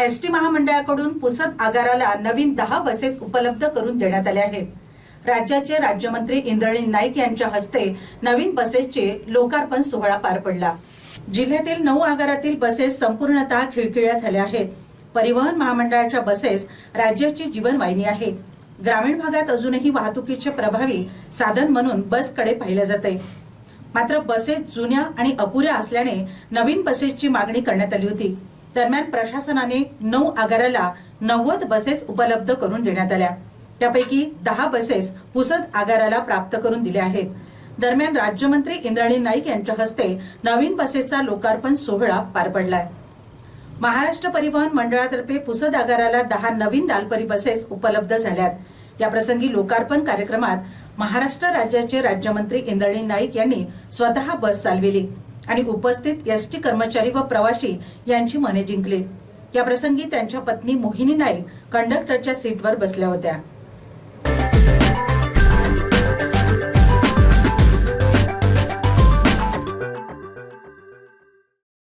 S T महामंडळाकडून पुसद आगाराला नवीन दहा बसेस उपलब्ध करून देण्यात आल्या आहेत. राज्याचे राज्यमंत्री इंद्रणी नाईक यांच्या हस्ते नवीन बसेसचे लोकार्पण सोहळा पार पडला. जिल्ह्यातील नऊ आगारातील बसेस संपूर्णतः खिळखिळ्या झाल्या आहेत. परिवहन महामंडळाच्या बसेस राज्याची जीवनवाहिनी आहे ग्रामीण भागात अजूनही वाहतुकीचे प्रभावी साधन म्हणून बसकडे पाहिले जाते. मात्र बसेस जुन्या आणि अपुऱ्या असल्याने नवीन बसेसची मागणी करण्यात आली होती. दरम्यान प्रशासनाने नऊ आगाराला नव्वद बसेस उपलब्ध करून देण्यात आल्या. त्यापैकी दहा बसेस पुसद आगाराला प्राप्त करून दिल्या आहेत. दरम्यान राज्यमंत्री इंद्राणी नाईक यांच्या हस्ते नवीन बसेसचा लोकार्पण सोहळा पार पडलाय. महाराष्ट्र परिवहन मंडळातर्फे पुसद आगाराला दहा नवीन दालपरी बसेस उपलब्ध झाल्यात. याप्रसंगी लोकार्पण कार्यक्रमात महाराष्ट्र राज्याचे राज्यमंत्री इंद्रणी नाईक यांनी स्वतः बस चालविली. आणि उपस्थित एसटी कर्मचारी व प्रवाशी यांची मने जिंकली या प्रसंगी त्यांच्या पत्नी मोहिनी नाईक कंडक्टरच्या सीटवर बसल्या होत्या.